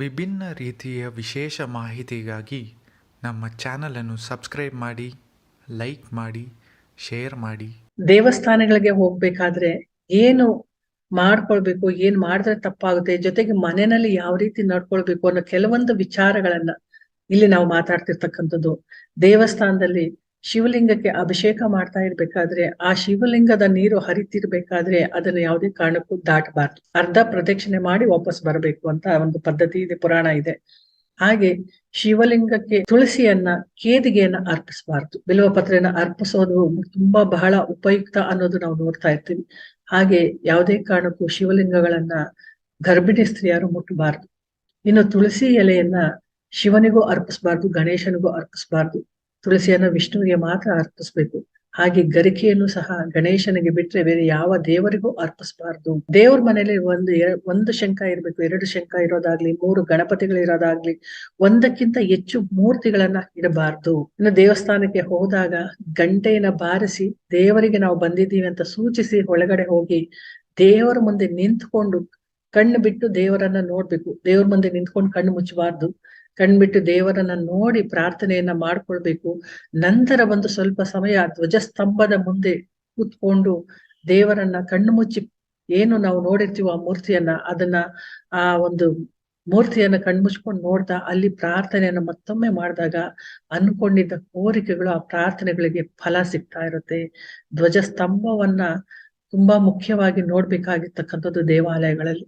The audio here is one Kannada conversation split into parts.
ವಿಭಿನ್ನ ರೀತಿಯ ವಿಶೇಷ ಮಾಹಿತಿಗಾಗಿ ನಮ್ಮ ಚಾನಲನ್ನು ಸಬ್ಸ್ಕ್ರೈಬ್ ಮಾಡಿ, ಲೈಕ್ ಮಾಡಿ, ಶೇರ್ ಮಾಡಿ. ದೇವಸ್ಥಾನಗಳಿಗೆ ಹೋಗ್ಬೇಕಾದ್ರೆ ಏನು ಮಾಡ್ಕೊಳ್ಬೇಕು, ಏನ್ ಮಾಡಿದ್ರೆ ತಪ್ಪಾಗುತ್ತೆ, ಜೊತೆಗೆ ಮನೆಯಲ್ಲಿ ಯಾವ ರೀತಿ ನಡ್ಕೊಳ್ಬೇಕು ಅನ್ನೋ ಕೆಲವೊಂದು ವಿಚಾರಗಳನ್ನ ಇಲ್ಲಿ ನಾವು ಮಾತಾಡ್ತಿರ್ತಕ್ಕಂಥದ್ದು. ದೇವಸ್ಥಾನದಲ್ಲಿ ಶಿವಲಿಂಗಕ್ಕೆ ಅಭಿಷೇಕ ಮಾಡ್ತಾ ಇರ್ಬೇಕಾದ್ರೆ ಆ ಶಿವಲಿಂಗದ ನೀರು ಹರಿತಿರ್ಬೇಕಾದ್ರೆ ಅದನ್ನ ಯಾವುದೇ ಕಾರಣಕ್ಕೂ ದಾಟಬಾರ್ದು. ಅರ್ಧ ಪ್ರದಕ್ಷಿಣೆ ಮಾಡಿ ವಾಪಸ್ ಬರಬೇಕು ಅಂತ ಒಂದು ಪದ್ಧತಿ ಇದೆ, ಪುರಾಣ ಇದೆ. ಹಾಗೆ ಶಿವಲಿಂಗಕ್ಕೆ ತುಳಸಿಯನ್ನ, ಕೇದಿಗೆಯನ್ನ ಅರ್ಪಿಸಬಾರ್ದು. ಬಿಲ್ವ ಪತ್ರೆಯನ್ನ ಅರ್ಪಿಸೋದು ತುಂಬಾ ಬಹಳ ಉಪಯುಕ್ತ ಅನ್ನೋದು ನಾವು ನೋಡ್ತಾ ಇರ್ತೀವಿ. ಹಾಗೆ ಯಾವುದೇ ಕಾರಣಕ್ಕೂ ಶಿವಲಿಂಗಗಳನ್ನ ಗರ್ಭಿಣಿ ಸ್ತ್ರೀಯರು ಮುಟ್ಟಬಾರ್ದು. ಇನ್ನು ತುಳಸಿ ಎಲೆಯನ್ನ ಶಿವನಿಗೂ ಅರ್ಪಿಸಬಾರ್ದು, ಗಣೇಶನಿಗೂ ಅರ್ಪಿಸಬಾರ್ದು. ತುಳಸಿಯನ್ನ ವಿಷ್ಣುವಿಗೆ ಮಾತ್ರ ಅರ್ಪಿಸ್ಬೇಕು. ಹಾಗೆ ಗರಿಕೆಯನ್ನು ಸಹ ಗಣೇಶನಿಗೆ ಬಿಟ್ರೆ ಬೇರೆ ಯಾವ ದೇವರಿಗೂ ಅರ್ಪಿಸಬಾರ್ದು. ದೇವ್ರ ಮನೇಲಿ ಒಂದು ಒಂದು ಶಂಕ ಇರ್ಬೇಕು, ಎರಡು ಶಂಕ ಇರೋದಾಗ್ಲಿ, ಮೂರು ಗಣಪತಿಗಳು ಇರೋದಾಗ್ಲಿ, ಒಂದಕ್ಕಿಂತ ಹೆಚ್ಚು ಮೂರ್ತಿಗಳನ್ನ ಇಡಬಾರ್ದು. ಇನ್ನು ದೇವಸ್ಥಾನಕ್ಕೆ ಹೋದಾಗ ಗಂಟೆಯನ್ನ ಬಾರಿಸಿ ದೇವರಿಗೆ ನಾವು ಬಂದಿದ್ದೀವಿ ಅಂತ ಸೂಚಿಸಿ ಒಳಗಡೆ ಹೋಗಿ ದೇವರ ಮುಂದೆ ನಿಂತ್ಕೊಂಡು ಕಣ್ಣು ಬಿಟ್ಟು ದೇವರನ್ನ ನೋಡ್ಬೇಕು. ದೇವ್ರ ಮುಂದೆ ನಿಂತ್ಕೊಂಡು ಕಣ್ಣು ಮುಚ್ಚಬಾರ್ದು. ಕಣ್ಬಿಟ್ಟು ದೇವರನ್ನ ನೋಡಿ ಪ್ರಾರ್ಥನೆಯನ್ನ ಮಾಡ್ಕೊಳ್ಬೇಕು. ನಂತರ ಒಂದು ಸ್ವಲ್ಪ ಸಮಯ ಧ್ವಜಸ್ತಂಭದ ಮುಂದೆ ಕೂತ್ಕೊಂಡು ದೇವರನ್ನ ಕಣ್ಣು ಮುಚ್ಚಿ ಏನು ನಾವು ನೋಡಿರ್ತೀವೋ ಆ ಮೂರ್ತಿಯನ್ನ, ಅದನ್ನ ಆ ಒಂದು ಮೂರ್ತಿಯನ್ನ ಕಣ್ಮುಚ್ಕೊಂಡು ನೋಡ್ತಾ ಅಲ್ಲಿ ಪ್ರಾರ್ಥನೆಯನ್ನ ಮತ್ತೊಮ್ಮೆ ಮಾಡಿದಾಗ ಅನ್ಕೊಂಡಿದ್ದ ಕೋರಿಕೆಗಳು ಆ ಪ್ರಾರ್ಥನೆಗಳಿಗೆ ಫಲ ಸಿಗ್ತಾ ಇರುತ್ತೆ. ಧ್ವಜಸ್ತಂಭವನ್ನ ತುಂಬಾ ಮುಖ್ಯವಾಗಿ ನೋಡ್ಬೇಕಾಗಿರ್ತಕ್ಕಂಥದ್ದು ದೇವಾಲಯಗಳಲ್ಲಿ.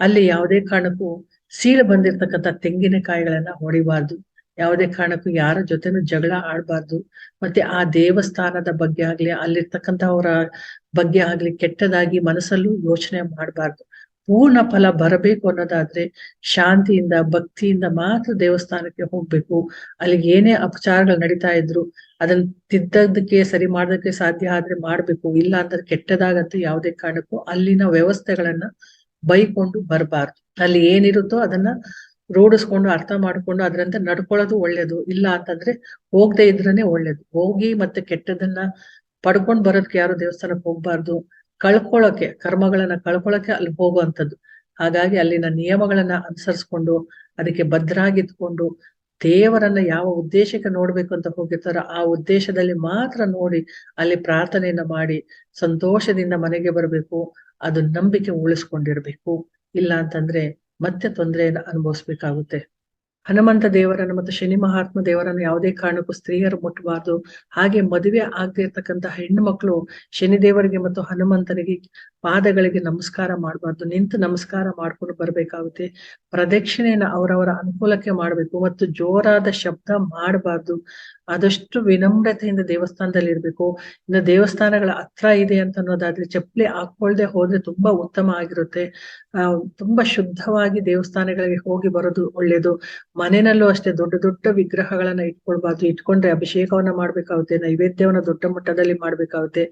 ಅಲ್ಲಿ ಯಾವುದೇ ಕಾರಣಕ್ಕೂ ಸೀಳು ಬಂದಿರ್ತಕ್ಕಂಥ ತೆಂಗಿನಕಾಯಿಗಳನ್ನ ಹೊಡಿಬಾರ್ದು. ಯಾವುದೇ ಕಾರಣಕ್ಕೂ ಯಾರ ಜೊತೆನೂ ಜಗಳ ಆಡಬಾರ್ದು. ಮತ್ತೆ ಆ ದೇವಸ್ಥಾನದ ಬಗ್ಗೆ ಆಗ್ಲಿ, ಅಲ್ಲಿರ್ತಕ್ಕಂಥವರ ಬಗ್ಗೆ ಆಗ್ಲಿ ಕೆಟ್ಟದಾಗಿ ಮನಸ್ಸಲ್ಲೂ ಯೋಚನೆ ಮಾಡಬಾರ್ದು. ಪೂರ್ಣ ಫಲ ಬರಬೇಕು ಅನ್ನೋದಾದ್ರೆ ಶಾಂತಿಯಿಂದ, ಭಕ್ತಿಯಿಂದ ಮಾತ್ರ ದೇವಸ್ಥಾನಕ್ಕೆ ಹೋಗ್ಬೇಕು. ಅಲ್ಲಿ ಏನೇ ಅಪಚಾರಗಳು ನಡೀತಾ ಇದ್ರು ಅದನ್ನ ತಿದ್ದದಕ್ಕೆ ಸರಿ ಮಾಡೋದಕ್ಕೆ ಸಾಧ್ಯ ಆದ್ರೆ ಮಾಡ್ಬೇಕು. ಇಲ್ಲ ಅಂದ್ರೆ ಕೆಟ್ಟದಾಗಂತೂ ಯಾವುದೇ ಕಾರಣಕ್ಕೂ ಅಲ್ಲಿನ ವ್ಯವಸ್ಥೆಗಳನ್ನ ಬೈಕೊಂಡು ಬರಬಾರ್ದು. ಅಲ್ಲಿ ಏನಿರುತ್ತೋ ಅದನ್ನ ರೂಢಿಸ್ಕೊಂಡು ಅರ್ಥ ಮಾಡ್ಕೊಂಡು ಅದರಂತೆ ನಡ್ಕೊಳ್ಳೋದು ಒಳ್ಳೇದು. ಇಲ್ಲ ಅಂತಂದ್ರೆ ಹೋಗದೆ ಇದ್ರೇನೆ ಒಳ್ಳೇದು. ಹೋಗಿ ಮತ್ತೆ ಕೆಟ್ಟದನ್ನ ಪಡ್ಕೊಂಡ್ ಬರೋದಕ್ಕೆ ಯಾರು ದೇವಸ್ಥಾನಕ್ಕೆ ಹೋಗ್ಬಾರ್ದು. ಕಳ್ಕೊಳ್ಳೋಕೆ, ಕರ್ಮಗಳನ್ನ ಕಳ್ಕೊಳ್ಳೋಕೆ ಅಲ್ಲಿ ಹೋಗುವಂಥದ್ದು. ಹಾಗಾಗಿ ಅಲ್ಲಿನ ನಿಯಮಗಳನ್ನ ಅನುಸರಿಸ್ಕೊಂಡು, ಅದಕ್ಕೆ ಭದ್ರಾಗಿತ್ಕೊಂಡು ದೇವರನ್ನ ಯಾವ ಉದ್ದೇಶಕ್ಕೆ ನೋಡ್ಬೇಕು ಅಂತ ಹೋಗಿರ್ತಾರೋ ಆ ಉದ್ದೇಶದಲ್ಲಿ ಮಾತ್ರ ನೋಡಿ ಅಲ್ಲಿ ಪ್ರಾರ್ಥನೆಯನ್ನ ಮಾಡಿ, ಸಂತೋಷದಿಂದ ಮನೆಗೆ ಬರಬೇಕು. ಅದು ನಂಬಿಕೆ ಉಳಿಸ್ಕೊಂಡಿರ್ಬೇಕು. ಇಲ್ಲ ಅಂತಂದ್ರೆ ಮತ್ತೆ ತೊಂದರೆಯನ್ನು ಅನುಭವಿಸ್ಬೇಕಾಗುತ್ತೆ. ಹನುಮಂತ ದೇವರನ್ನು ಮತ್ತು ಶನಿ ಮಹಾತ್ಮ ದೇವರನ್ನು ಯಾವುದೇ ಕಾರಣಕ್ಕೂ ಸ್ತ್ರೀಯರು ಮುಟ್ಟಬಾರ್ದು. ಹಾಗೆ ಮದುವೆ ಆಗದೆ ಇರ್ತಕ್ಕಂತಹ ಹೆಣ್ಣು ಮಕ್ಕಳು ಶನಿದೇವರಿಗೆ ಮತ್ತು ಹನುಮಂತನಿಗೆ ಪಾದಗಳಿಗೆ ನಮಸ್ಕಾರ ಮಾಡಬಾರ್ದು. ನಿಂತು ನಮಸ್ಕಾರ ಮಾಡ್ಕೊಂಡು ಬರ್ಬೇಕಾಗುತ್ತೆ. ಪ್ರದಕ್ಷಿಣೆಯನ್ನು ಅವರವರ ಅನುಕೂಲಕ್ಕೆ ಮಾಡಬೇಕು. ಮತ್ತು ಜೋರಾದ ಶಬ್ದ ಮಾಡಬಾರ್ದು. ಆದಷ್ಟು ವಿನಮ್ರತೆಯಿಂದ ದೇವಸ್ಥಾನದಲ್ಲಿ ಇರ್ಬೇಕು. ಇನ್ನು ದೇವಸ್ಥಾನಗಳ ಹತ್ರ ಇದೆ ಅಂತ ಅನ್ನೋದಾದ್ರೆ ಚಪ್ಪಲಿ ಹಾಕೊಳ್ಳದೆ ಹೋದ್ರೆ ತುಂಬಾ ಉತ್ತಮ ಆಗಿರುತ್ತೆ. ಆ, ತುಂಬಾ ಶುದ್ಧವಾಗಿ ದೇವಸ್ಥಾನಗಳಿಗೆ ಹೋಗಿ ಬರೋದು ಒಳ್ಳೇದು. ಮನೆಯಲ್ಲೂ ಅಷ್ಟೇ ದೊಡ್ಡ ದೊಡ್ಡ ವಿಗ್ರಹಗಳನ್ನ ಇಟ್ಕೊಳ್ಬಾರ್ದು. ಇಟ್ಕೊಂಡ್ರೆ ಅಭಿಷೇಕವನ್ನ ಮಾಡ್ಬೇಕಾಗುತ್ತೆ, ನೈವೇದ್ಯವನ್ನ ದೊಡ್ಡ ಮಟ್ಟದಲ್ಲಿ ಮಾಡ್ಬೇಕಾಗುತ್ತೆ.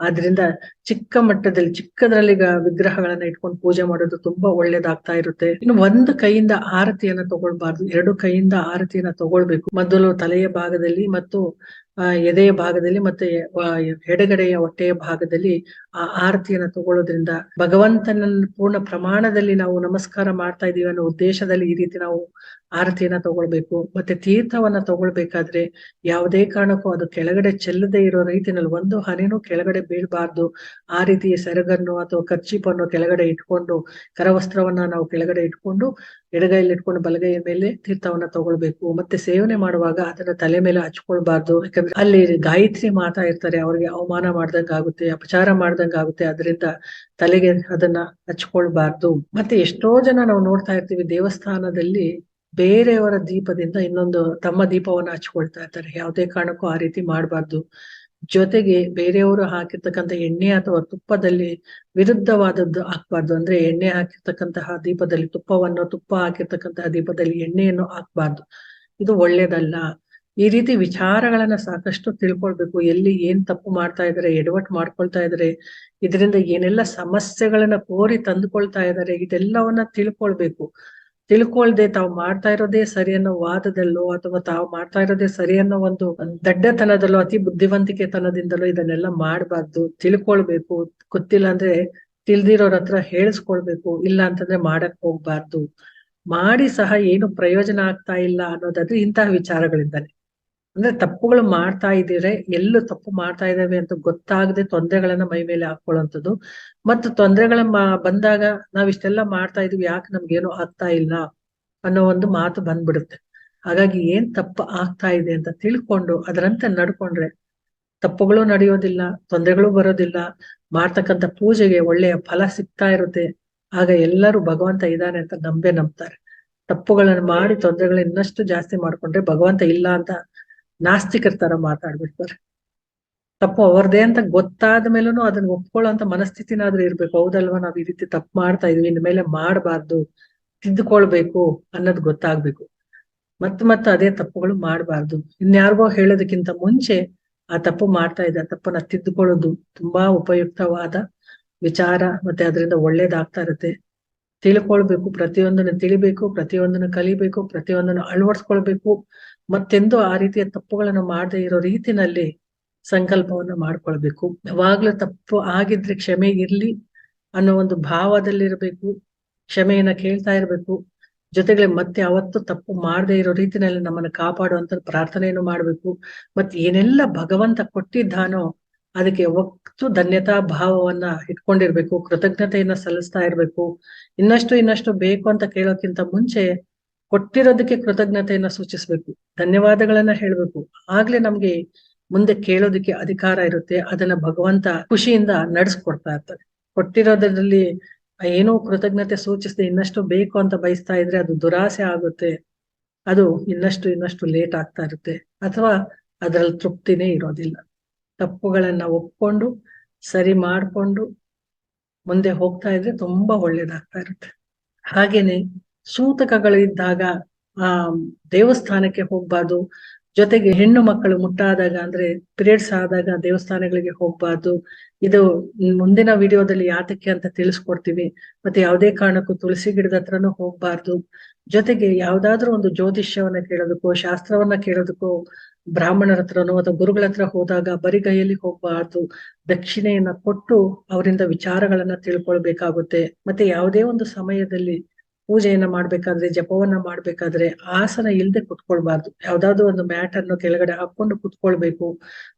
ಆದ್ರಿಂದ ಚಿಕ್ಕ ಮಟ್ಟದಲ್ಲಿ, ಚಿಕ್ಕದ್ರಲ್ಲಿ ವಿಗ್ರಹಗಳನ್ನ ಇಟ್ಕೊಂಡು ಪೂಜೆ ಮಾಡೋದು ತುಂಬಾ ಒಳ್ಳೇದಾಗ್ತಾ ಇರುತ್ತೆ. ಇನ್ನು ಒಂದು ಕೈಯಿಂದ ಆರತಿಯನ್ನ ತಗೊಳ್ಬಾರ್ದು. ಎರಡು ಕೈಯಿಂದ ಆರತಿಯನ್ನ ತಗೊಳ್ಬೇಕು. ಮೊದಲು ತಲೆಯ ಭಾಗದಲ್ಲಿ ಮತ್ತು ಎದೆಯ ಭಾಗದಲ್ಲಿ ಮತ್ತೆ ಎಡಗಡೆಯ ಹೊಟ್ಟೆಯ ಭಾಗದಲ್ಲಿ ಆ ಆರತಿಯನ್ನು ತಗೊಳ್ಳೋದ್ರಿಂದ ಭಗವಂತನ ಪೂರ್ಣ ಪ್ರಮಾಣದಲ್ಲಿ ನಾವು ನಮಸ್ಕಾರ ಮಾಡ್ತಾ ಇದೀವಿ ಅನ್ನೋ ಉದ್ದೇಶದಲ್ಲಿ ಈ ರೀತಿ ನಾವು ಆರತಿಯನ್ನ ತಗೊಳ್ಬೇಕು. ಮತ್ತೆ ತೀರ್ಥವನ್ನ ತಗೊಳ್ಬೇಕಾದ್ರೆ ಯಾವುದೇ ಕಾರಣಕ್ಕೂ ಅದು ಕೆಳಗಡೆ ಚೆಲ್ಲದೆ ಇರೋ ರೀತಿನಲ್ಲಿ ಒಂದು ಹನಿನೂ ಕೆಳಗಡೆ ಬೀಳ್ಬಾರ್ದು. ಆ ರೀತಿಯ ಸೆರಗನ್ನು ಅಥವಾ ಕರ್ಚೀಪನ್ನು ಕೆಳಗಡೆ ಇಟ್ಕೊಂಡು ಕರವಸ್ತ್ರವನ್ನ ನಾವು ಕೆಳಗಡೆ ಇಟ್ಕೊಂಡು ಎಡಗೈಯಲ್ಲಿ ಇಟ್ಕೊಂಡು ಬಲಗೈಯ ಮೇಲೆ ತೀರ್ಥವನ್ನ ತಗೊಳ್ಬೇಕು. ಮತ್ತೆ ಸೇವನೆ ಮಾಡುವಾಗ ಅದನ್ನ ತಲೆ ಮೇಲೆ ಹಚ್ಕೊಳ್ಬಾರ್ದು. ಯಾಕಂದ್ರೆ ಅಲ್ಲಿ ಗಾಯತ್ರಿ ಮಾತಾ ಇರ್ತಾರೆ, ಅವ್ರಿಗೆ ಅವಮಾನ ಮಾಡ್ದಂಗ ಆಗುತ್ತೆ ಅಪಚಾರ ಮಾಡ್ದಂಗ ಆಗುತ್ತೆ ಅದರಿಂದ ತಲೆಗೆ ಅದನ್ನ ಹಚ್ಕೊಳ್ಬಾರ್ದು. ಮತ್ತೆ ಎಷ್ಟೋ ಜನ ನಾವು ನೋಡ್ತಾ ಇರ್ತೀವಿ, ದೇವಸ್ಥಾನದಲ್ಲಿ ಬೇರೆಯವರ ದೀಪದಿಂದ ಇನ್ನೊಂದು ತಮ್ಮ ದೀಪವನ್ನ ಹಚ್ಕೊಳ್ತಾ ಇರ್ತಾರೆ. ಯಾವುದೇ ಕಾರಣಕ್ಕೂ ಆ ರೀತಿ ಮಾಡಬಾರ್ದು. ಜೊತೆಗೆ ಬೇರೆಯವರು ಹಾಕಿರ್ತಕ್ಕಂಥ ಎಣ್ಣೆ ಅಥವಾ ತುಪ್ಪದಲ್ಲಿ ವಿರುದ್ಧವಾದದ್ದು ಹಾಕ್ಬಾರ್ದು. ಅಂದ್ರೆ ಎಣ್ಣೆ ಹಾಕಿರ್ತಕ್ಕಂತಹ ದೀಪದಲ್ಲಿ ತುಪ್ಪವನ್ನು, ತುಪ್ಪ ಹಾಕಿರ್ತಕ್ಕಂತಹ ದೀಪದಲ್ಲಿ ಎಣ್ಣೆಯನ್ನು ಹಾಕ್ಬಾರ್ದು. ಇದು ಒಳ್ಳೇದಲ್ಲ. ಈ ರೀತಿ ವಿಚಾರಗಳನ್ನ ಸಾಕಷ್ಟು ತಿಳ್ಕೊಳ್ಬೇಕು. ಎಲ್ಲಿ ಏನ್ ತಪ್ಪು ಮಾಡ್ತಾ ಇದಾರೆ, ಎಡವಟ್ ಮಾಡ್ಕೊಳ್ತಾ ಇದಾರೆ, ಇದರಿಂದ ಏನೆಲ್ಲ ಸಮಸ್ಯೆಗಳನ್ನ ಕೋರಿ ತಂದುಕೊಳ್ತಾ ಇದಾರೆ, ಇದೆಲ್ಲವನ್ನ ತಿಳ್ಕೊಳ್ಬೇಕು. ತಿಳ್ಕೊಳ್ದೆ ತಾವು ಮಾಡ್ತಾ ಇರೋದೇ ಸರಿ ಅನ್ನೋ ವಾದದಲ್ಲೋ ಅಥವಾ ತಾವು ಮಾಡ್ತಾ ಇರೋದೇ ಸರಿ ಅನ್ನೋ ಒಂದು ದಡ್ಡತನದಲ್ಲೋ, ಅತಿ ಬುದ್ಧಿವಂತಿಕೆ ತನದಿಂದಲೋ ಇದನ್ನೆಲ್ಲ ಮಾಡಬಾರ್ದು. ತಿಳ್ಕೊಳ್ಬೇಕು. ಗೊತ್ತಿಲ್ಲ ಅಂದ್ರೆ ತಿಳ್ದಿರೋರ್ ಹತ್ರ ಹೇಳಿಸ್ಕೊಳ್ಬೇಕು. ಇಲ್ಲ ಅಂತಂದ್ರೆ ಮಾಡಕ್ ಹೋಗ್ಬಾರ್ದು. ಮಾಡಿ ಸಹ ಏನು ಪ್ರಯೋಜನ ಆಗ್ತಾ ಇಲ್ಲ ಅನ್ನೋದಾದ್ರೆ ಇಂತಹ ವಿಚಾರಗಳಿಂದಾನೆ. ಅಂದ್ರೆ ತಪ್ಪುಗಳು ಮಾಡ್ತಾ ಇದ್ದೀರೆ, ಎಲ್ಲೂ ತಪ್ಪು ಮಾಡ್ತಾ ಇದ್ದಾವೆ ಅಂತ ಗೊತ್ತಾಗದೆ ತೊಂದರೆಗಳನ್ನ ಮೈ ಮೇಲೆ ಹಾಕೊಳ್ಳುವಂಥದ್ದು ಮತ್ತು ತೊಂದರೆಗಳ ಬಂದಾಗ ನಾವ್ ಇಷ್ಟೆಲ್ಲ ಮಾಡ್ತಾ ಇದೀವಿ ಯಾಕೆ ನಮ್ಗೇನು ಆಗ್ತಾ ಇಲ್ಲ ಅನ್ನೋ ಒಂದು ಮಾತು ಬಂದ್ಬಿಡುತ್ತೆ. ಹಾಗಾಗಿ ಏನ್ ತಪ್ಪು ಆಗ್ತಾ ಇದೆ ಅಂತ ತಿಳ್ಕೊಂಡು, ಅದರಂತೆ ನಡ್ಕೊಂಡ್ರೆ ತಪ್ಪುಗಳು ನಡೆಯೋದಿಲ್ಲ, ತೊಂದರೆಗಳು ಬರೋದಿಲ್ಲ, ಮಾಡ್ತಕ್ಕಂಥ ಪೂಜೆಗೆ ಒಳ್ಳೆಯ ಫಲ ಸಿಗ್ತಾ ಇರುತ್ತೆ, ಆಗ ಎಲ್ಲರೂ ಭಗವಂತ ಇದ್ದಾನೆ ಅಂತ ನಂಬೆ ನಂಬ್ತಾರೆ. ತಪ್ಪುಗಳನ್ನು ಮಾಡಿ ತೊಂದರೆಗಳು ಇನ್ನಷ್ಟು ಜಾಸ್ತಿ ಮಾಡ್ಕೊಂಡ್ರೆ ಭಗವಂತ ಇಲ್ಲ ಅಂತ ನಾಸ್ತಿಕರ ತರ ಮಾತಾಡ್ಬಿಡ್ತಾರೆ. ತಪ್ಪು ಅವ್ರದೇ ಅಂತ ಗೊತ್ತಾದ ಮೇಲೂ ಅದನ್ನ ಒಪ್ಕೊಳ್ಳೋ ಅಂತ ಮನಸ್ಥಿತಿನಾದ್ರೂ ಇರ್ಬೇಕು. ಹೌದಲ್ವಾ? ನಾವ್ ಈ ರೀತಿ ತಪ್ಪು ಮಾಡ್ತಾ ಇದೀವಿ, ಇನ್ ಮೇಲೆ ಮಾಡಬಾರ್ದು, ತಿದ್ದುಕೊಳ್ಬೇಕು ಅನ್ನೋದು ಗೊತ್ತಾಗ್ಬೇಕು. ಮತ್ ಮತ್ತೆ ಅದೇ ತಪ್ಪುಗಳು ಮಾಡಬಾರ್ದು. ಇನ್ಯಾರಿಗೋ ಹೇಳೋದಕ್ಕಿಂತ ಮುಂಚೆ ಆ ತಪ್ಪು ಮಾಡ್ತಾ ಇದೆ ಆ ತಪ್ಪನ್ನ ತಿದ್ದುಕೊಳ್ಳೋದು ತುಂಬಾ ಉಪಯುಕ್ತವಾದ ವಿಚಾರ ಮತ್ತೆ ಅದರಿಂದ ಒಳ್ಳೇದಾಗ್ತಾ ಇರುತ್ತೆ. ತಿಳ್ಕೊಳ್ಬೇಕು, ಪ್ರತಿಯೊಂದನ್ನು ತಿಳಿಬೇಕು, ಪ್ರತಿಯೊಂದನ್ನು ಕಲಿಬೇಕು, ಪ್ರತಿಯೊಂದನ್ನು ಅಳವಡಿಸ್ಕೊಳ್ಬೇಕು. ಮತ್ತೆಂದು ಆ ರೀತಿಯ ತಪ್ಪುಗಳನ್ನು ಮಾಡದೇ ಇರೋ ರೀತಿನಲ್ಲಿ ಸಂಕಲ್ಪವನ್ನ ಮಾಡ್ಕೊಳ್ಬೇಕು. ಯಾವಾಗ್ಲೂ ತಪ್ಪು ಆಗಿದ್ರೆ ಕ್ಷಮೆ ಇರ್ಲಿ ಅನ್ನೋ ಒಂದು ಭಾವದಲ್ಲಿರ್ಬೇಕು, ಕ್ಷಮೆಯನ್ನ ಕೇಳ್ತಾ ಇರ್ಬೇಕು. ಜೊತೆಗೆ ಮತ್ತೆ ಅವತ್ತು ತಪ್ಪು ಮಾಡದೇ ಇರೋ ರೀತಿನಲ್ಲಿ ನಮ್ಮನ್ನ ಕಾಪಾಡುವಂತ ಪ್ರಾರ್ಥನೆಯನ್ನು ಮಾಡ್ಬೇಕು. ಮತ್ತೆ ಏನೆಲ್ಲ ಭಗವಂತ ಕೊಟ್ಟಿದ್ದಾನೋ ಅದಕ್ಕೆ ಒತ್ತು ಧನ್ಯತಾ ಭಾವವನ್ನ ಇಟ್ಕೊಂಡಿರ್ಬೇಕು, ಕೃತಜ್ಞತೆಯನ್ನ ಸಲ್ಲಿಸ್ತಾ ಇರ್ಬೇಕು. ಇನ್ನಷ್ಟು ಇನ್ನಷ್ಟು ಬೇಕು ಅಂತ ಕೇಳೋಕ್ಕಿಂತ ಮುಂಚೆ ಕೊಟ್ಟಿರೋದಕ್ಕೆ ಕೃತಜ್ಞತೆಯನ್ನ ಸೂಚಿಸ್ಬೇಕು, ಧನ್ಯವಾದಗಳನ್ನ ಹೇಳ್ಬೇಕು. ಆಗ್ಲೇ ನಮ್ಗೆ ಮುಂದೆ ಕೇಳೋದಕ್ಕೆ ಅಧಿಕಾರ ಇರುತ್ತೆ, ಅದನ್ನ ಭಗವಂತ ಖುಷಿಯಿಂದ ನಡೆಸ್ಕೊಡ್ತಾ ಇರ್ತಾರೆ ಕೊಟ್ಟಿರೋದ್ರಲ್ಲಿ ಏನೋ ಕೃತಜ್ಞತೆ ಸೂಚಿಸದೆ ಇನ್ನಷ್ಟು ಬೇಕು ಅಂತ ಬಯಸ್ತಾ ಇದ್ರೆ ಅದು ದುರಾಸೆ ಆಗುತ್ತೆ, ಅದು ಇನ್ನಷ್ಟು ಇನ್ನಷ್ಟು ಲೇಟ್ ಆಗ್ತಾ ಇರುತ್ತೆ, ಅಥವಾ ಅದ್ರಲ್ಲಿ ತೃಪ್ತಿನೇ ಇರೋದಿಲ್ಲ. ತಪ್ಪುಗಳನ್ನ ಒಪ್ಕೊಂಡು, ಸರಿ ಮಾಡ್ಕೊಂಡು ಮುಂದೆ ಹೋಗ್ತಾ ಇದ್ರೆ ತುಂಬಾ ಒಳ್ಳೇದಾಗ್ತಾ ಇರುತ್ತೆ. ಹಾಗೇನೆ ಸೂತಕಗಳಿದ್ದಾಗ, ಆ, ದೇವಸ್ಥಾನಕ್ಕೆ ಹೋಗ್ಬಾರ್ದು. ಜೊತೆಗೆ ಹೆಣ್ಣು ಮಕ್ಕಳು ಮುಟ್ಟಾದಾಗ, ಅಂದ್ರೆ ಪೀರಿಯಡ್ಸ್ ಆದಾಗ ದೇವಸ್ಥಾನಗಳಿಗೆ ಹೋಗ್ಬಾರ್ದು. ಇದು ಮುಂದಿನ ವಿಡಿಯೋದಲ್ಲಿ ಯಾತಕ್ಕೆ ಅಂತ ತಿಳಿಸ್ಕೊಡ್ತೀವಿ. ಮತ್ತೆ ಯಾವುದೇ ಕಾರಣಕ್ಕೂ ತುಳಸಿ ಗಿಡದ ಹತ್ರನೂ ಹೋಗ್ಬಾರ್ದು. ಜೊತೆಗೆ ಯಾವ್ದಾದ್ರು ಒಂದು ಜ್ಯೋತಿಷ್ಯವನ್ನ ಕೇಳೋದಕ್ಕೋ, ಶಾಸ್ತ್ರವನ್ನ ಕೇಳೋದಕ್ಕೋ, ಬ್ರಾಹ್ಮಣರ ಹತ್ರನೋ ಅಥವಾ ಗುರುಗಳ ಹತ್ರ ಹೋದಾಗ ಬರಿಗೈಯಲ್ಲಿ ಹೋಗ್ಬಾರ್ದು. ದಕ್ಷಿಣೆಯನ್ನ ಕೊಟ್ಟು ಅವರಿಂದ ವಿಚಾರಗಳನ್ನ ತಿಳ್ಕೊಳ್ಬೇಕಾಗುತ್ತೆ. ಮತ್ತೆ ಯಾವುದೇ ಒಂದು ಸಮಯದಲ್ಲಿ ಪೂಜೆಯನ್ನ ಮಾಡ್ಬೇಕಾದ್ರೆ, ಜಪವನ್ನ ಮಾಡ್ಬೇಕಾದ್ರೆ ಆಸನ ಇಲ್ದೆ ಕುತ್ಕೊಳ್ಬಾರ್ದು. ಯಾವ್ದಾದ್ರು ಒಂದು ಮ್ಯಾಟ್ ಅನ್ನು ಕೆಳಗಡೆ ಹಾಕೊಂಡು ಕುತ್ಕೊಳ್ಬೇಕು.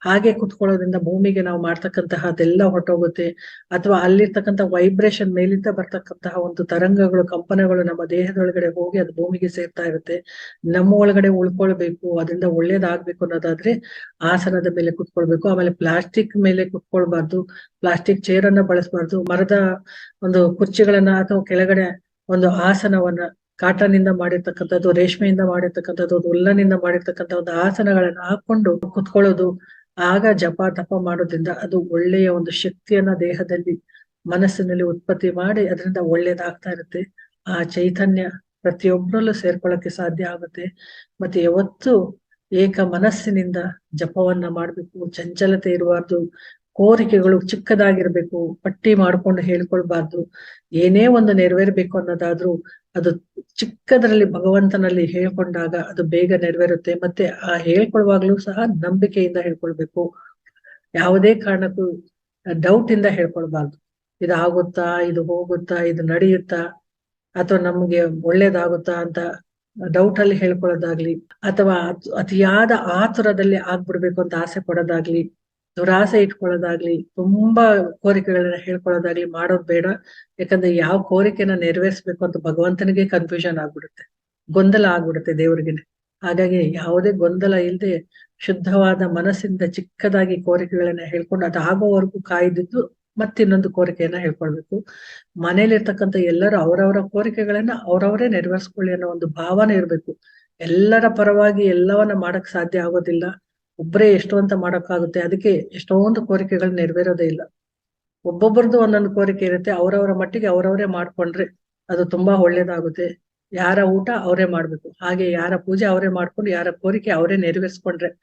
ಹಾಗೆ ಕುತ್ಕೊಳ್ಳೋದ್ರಿಂದ ಭೂಮಿಗೆ ನಾವು ಮಾಡ್ತಕ್ಕಂತಹ ಅದೆಲ್ಲ ಹೊಟ್ಟೋಗುತ್ತೆ ಅಥವಾ ಅಲ್ಲಿರ್ತಕ್ಕಂಥ ವೈಬ್ರೇಷನ್ ಮೇಲಿಂದ ಬರ್ತಕ್ಕಂತಹ ಒಂದು ತರಂಗಗಳು, ಕಂಪನಗಳು ನಮ್ಮ ದೇಹದೊಳಗಡೆ ಹೋಗಿ ಅದು ಭೂಮಿಗೆ ಸೇರ್ತಾ ಇರುತ್ತೆ. ನಮ್ಮ ಒಳಗಡೆ ಉಳ್ಕೊಳ್ಬೇಕು, ಅದರಿಂದ ಒಳ್ಳೇದಾಗ್ಬೇಕು ಅನ್ನೋದಾದ್ರೆ ಆಸನದ ಮೇಲೆ ಕುತ್ಕೊಳ್ಬೇಕು. ಆಮೇಲೆ ಪ್ಲಾಸ್ಟಿಕ್ ಮೇಲೆ ಕುತ್ಕೊಳ್ಬಾರ್ದು. ಪ್ಲಾಸ್ಟಿಕ್ ಚೇರ್ ಅನ್ನ ಬಳಸಬಾರ್ದು. ಮರದ ಒಂದು ಕುರ್ಚಿಗಳನ್ನ ಅಥವಾ ಕೆಳಗಡೆ ಒಂದು ಆಸನವನ್ನ ಕಾಟನ್ ಇಂದ ಮಾಡಿರ್ತಕ್ಕಂಥದ್ದು, ರೇಷ್ಮೆಯಿಂದ ಮಾಡಿರ್ತಕ್ಕಂಥದ್ದು, ಒಂದು ಉಲ್ಲನಿಂದ ಮಾಡಿರ್ತಕ್ಕಂಥ ಒಂದು ಆಸನಗಳನ್ನ ಹಾಕೊಂಡು ಕುತ್ಕೊಳ್ಳೋದು, ಆಗ ಜಪ ತಪ ಮಾಡೋದ್ರಿಂದ ಅದು ಒಳ್ಳೆಯ ಒಂದು ಶಕ್ತಿಯನ್ನ ದೇಹದಲ್ಲಿ, ಮನಸ್ಸಿನಲ್ಲಿ ಉತ್ಪತ್ತಿ ಮಾಡಿ ಅದರಿಂದ ಒಳ್ಳೇದಾಗ್ತಾ ಇರುತ್ತೆ. ಆ ಚೈತನ್ಯ ಪ್ರತಿಯೊಬ್ಬರಲ್ಲೂ ಸೇರ್ಕೊಳ್ಳಕ್ಕೆ ಸಾಧ್ಯ ಆಗುತ್ತೆ. ಮತ್ತೆ ಯಾವತ್ತು ಏಕ ಮನಸ್ಸಿನಿಂದ ಜಪವನ್ನ ಮಾಡ್ಬೇಕು. ಚಂಚಲತೆ ಇರಬಾರ್ದು. ಕೋರಿಕೆಗಳು ಚಿಕ್ಕದಾಗಿರ್ಬೇಕು, ಪಟ್ಟಿ ಮಾಡ್ಕೊಂಡು ಹೇಳ್ಕೊಳ್ಬಾರ್ದು, ಏನೇ ಒಂದು ನೆರವೇರ್ಬೇಕು ಅನ್ನೋದಾದ್ರೂ ಅದು ಚಿಕ್ಕದರಲ್ಲಿ ಭಗವಂತನಲ್ಲಿ ಹೇಳ್ಕೊಂಡಾಗ ಅದು ಬೇಗ ನೆರವೇರುತ್ತೆ. ಮತ್ತೆ ಆ ಹೇಳ್ಕೊಳ್ವಾಗ್ಲೂ ಸಹ ನಂಬಿಕೆಯಿಂದ ಹೇಳ್ಕೊಳ್ಬೇಕು. ಯಾವುದೇ ಕಾರಣಕ್ಕೂ ಡೌಟ್ ಇಂದ ಹೇಳ್ಕೊಳ್ಬಾರ್ದು. ಇದು ಆಗುತ್ತಾ, ಇದು ಹೋಗುತ್ತಾ, ಇದು ನಡೆಯುತ್ತಾ, ಅಥವಾ ನಮ್ಗೆ ಒಳ್ಳೇದಾಗುತ್ತಾ ಅಂತ ಡೌಟ್ ಅಲ್ಲಿ ಹೇಳ್ಕೊಳ್ಳೋದಾಗ್ಲಿ, ಅಥವಾ ಅತಿಯಾದ ಆತುರದಲ್ಲಿ ಆಗ್ಬಿಡ್ಬೇಕು ಅಂತ ಆಸೆ ಪಡೋದಾಗ್ಲಿ ದುರಾಸೆ ಇಟ್ಕೊಳ್ಳೋದಾಗ್ಲಿ, ತುಂಬಾ ಕೋರಿಕೆಗಳನ್ನ ಹೇಳ್ಕೊಳ್ಳೋದಾಗ್ಲಿ ಮಾಡೋದ್ ಬೇಡ. ಯಾಕಂದ್ರೆ ಯಾವ ಕೋರಿಕೆನ ನೆರವೇರಿಸ್ಬೇಕು ಅಂತ ಭಗವಂತನಿಗೆ ಕನ್ಫ್ಯೂಷನ್ ಆಗ್ಬಿಡುತ್ತೆ. ಗೊಂದಲ ಆಗ್ಬಿಡುತ್ತೆ ದೇವ್ರಿಗೆನೆ. ಹಾಗಾಗಿ ಯಾವುದೇ ಗೊಂದಲ ಇಲ್ಲದೆ ಶುದ್ಧವಾದ ಮನಸ್ಸಿಂದ ಚಿಕ್ಕದಾಗಿ ಕೋರಿಕೆಗಳನ್ನ ಹೇಳ್ಕೊಂಡು ಅದಾಗೋವರೆಗೂ ಕಾಯ್ದಿದ್ದು ಮತ್ತಿನ್ನೊಂದು ಕೋರಿಕೆಯನ್ನ ಹೇಳ್ಕೊಳ್ಬೇಕು. ಮನೇಲಿರ್ತಕ್ಕಂಥ ಎಲ್ಲರೂ ಅವರವರ ಕೋರಿಕೆಗಳನ್ನ ಅವರವರೇ ನೆರವೇರಿಸ್ಕೊಳ್ಳಿ ಅನ್ನೋ ಒಂದು ಭಾವನೆ ಇರ್ಬೇಕು. ಎಲ್ಲರ ಪರವಾಗಿ ಎಲ್ಲವನ್ನ ಮಾಡಕ್ ಸಾಧ್ಯ ಆಗೋದಿಲ್ಲ. ಒಬ್ಬರೇ ಎಷ್ಟು ಅಂತ ಮಾಡೋಕ್ಕಾಗುತ್ತೆ. ಅದಕ್ಕೆ ಎಷ್ಟೊಂದು ಕೋರಿಕೆಗಳು ನೆರವೇರೋದೇ ಇಲ್ಲ. ಒಬ್ಬೊಬ್ಬರದ್ದು ಒಂದೊಂದು ಕೋರಿಕೆ ಇರುತ್ತೆ. ಅವರವರ ಮಟ್ಟಿಗೆ ಅವರವರೇ ಮಾಡ್ಕೊಂಡ್ರೆ ಅದು ತುಂಬಾ ಒಳ್ಳೇದಾಗುತ್ತೆ. ಯಾರ ಊಟ ಅವರೇ ಮಾಡ್ಬೇಕು. ಹಾಗೆ ಯಾರ ಪೂಜೆ ಅವರೇ ಮಾಡ್ಕೊಂಡು ಯಾರ ಕೋರಿಕೆ ಅವರೇ ನೆರವೇರಿಸ್ಕೊಂಡ್ರೆ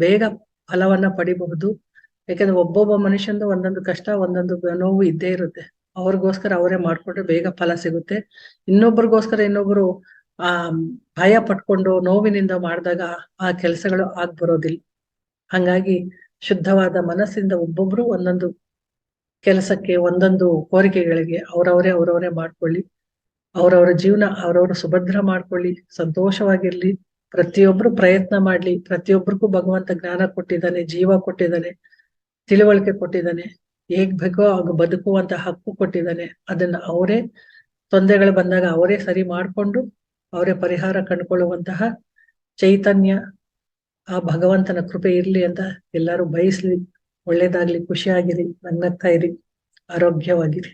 ಬೇಗ ಫಲವನ್ನ ಪಡಿಬಹುದು. ಯಾಕಂದ್ರೆ ಒಬ್ಬೊಬ್ಬ ಮನುಷ್ಯಂದು ಒಂದೊಂದು ಕಷ್ಟ, ಒಂದೊಂದು ನೋವು ಇದ್ದೇ ಇರುತ್ತೆ. ಅವ್ರಿಗೋಸ್ಕರ ಅವರೇ ಮಾಡ್ಕೊಂಡ್ರೆ ಬೇಗ ಫಲ ಸಿಗುತ್ತೆ. ಇನ್ನೊಬ್ಬರಿಗೋಸ್ಕರ ಇನ್ನೊಬ್ರು, ಆ, ಭಯ ಪಟ್ಕೊಂಡು ನೋವಿನಿಂದ ಮಾಡಿದಾಗ ಆ ಕೆಲಸಗಳು ಆಗ್ ಬರೋದಿಲ್ಲ ಹಂಗಾಗಿ ಶುದ್ಧವಾದ ಮನಸ್ಸಿಂದ ಒಬ್ಬೊಬ್ರು ಒಂದೊಂದು ಕೆಲಸಕ್ಕೆ, ಒಂದೊಂದು ಕೋರಿಕೆಗಳಿಗೆ ಅವರವರೇ ಅವರವರೇ ಮಾಡ್ಕೊಳ್ಳಿ. ಅವರವರ ಜೀವನ ಅವರವರು ಸುಭದ್ರ ಮಾಡ್ಕೊಳ್ಳಿ, ಸಂತೋಷವಾಗಿರ್ಲಿ. ಪ್ರತಿಯೊಬ್ರು ಪ್ರಯತ್ನ ಮಾಡ್ಲಿ. ಪ್ರತಿಯೊಬ್ಬರಿಗೂ ಭಗವಂತ ಜ್ಞಾನ ಕೊಟ್ಟಿದ್ದಾನೆ, ಜೀವ ಕೊಟ್ಟಿದ್ದಾನೆ, ತಿಳುವಳಿಕೆ ಕೊಟ್ಟಿದ್ದಾನೆ. ಹೇಗ್ ಬೇಕೋ ಆಗ ಬದುಕುವಂತ ಹಕ್ಕು ಕೊಟ್ಟಿದ್ದಾನೆ. ಅದನ್ನ ಅವರೇ, ತೊಂದರೆಗಳು ಬಂದಾಗ ಅವರೇ ಸರಿ ಮಾಡ್ಕೊಂಡು, ಅವರೇ ಪರಿಹಾರ ಕಂಡುಕೊಳ್ಳುವಂತಹ ಚೈತನ್ಯ ಆ ಭಗವಂತನ ಕೃಪೆ ಇರ್ಲಿ ಅಂತ ಎಲ್ಲರೂ ಬಯಸ್ಲಿ ಒಳ್ಳೇದಾಗ್ಲಿ ಖುಷಿಯಾಗಿರಿ ನಗ್ನಗ್ತಾ ಇರಿ ಆರೋಗ್ಯವಾಗಿರಿ.